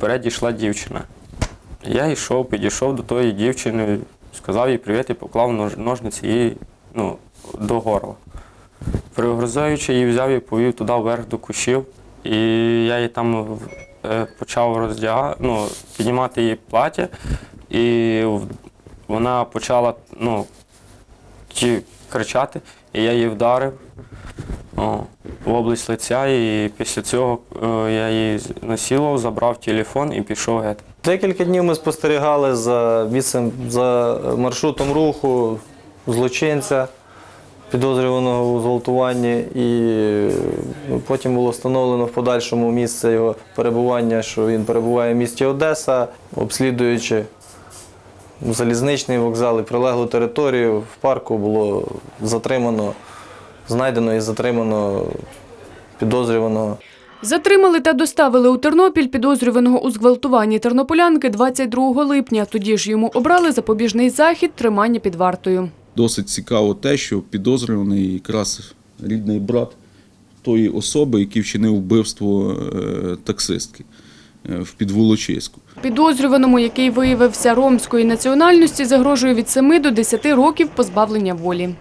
впереді йшла дівчина. Я йшов, підійшов до тої дівчини, сказав їй привіт і поклав нож, ножниці їй ну, до горла. Пригрозаючи її, взяв і повів туди вверх до кущів. І я її там е, почав роздяга, ну, піднімати її плаття, і вона почала ну, кричати, і я її вдарив в область лиця, і після цього е, я її насилував, забрав телефон і пішов геть. Декілька днів ми спостерігали за місцем, за маршрутом руху злочинця, підозрюваного у зґвалтуванні, і е, потім було встановлено в подальшому місце його перебування, що він перебуває в місті Одеса, обслідуючи залізничний вокзал і прилеглу територію, в парку було затримано, знайдено і затримано підозрюваного. Затримали та доставили у Тернопіль підозрюваного у зґвалтуванні тернополянки 22 липня. Тоді ж йому обрали запобіжний захід тримання під вартою. Досить цікаво те, що підозрюваний якраз рідний брат тої особи, який вчинив вбивство е, таксистки е, в Підволочиську. Підозрюваному, який виявився ромської національності, загрожує від 7 до 10 років позбавлення волі.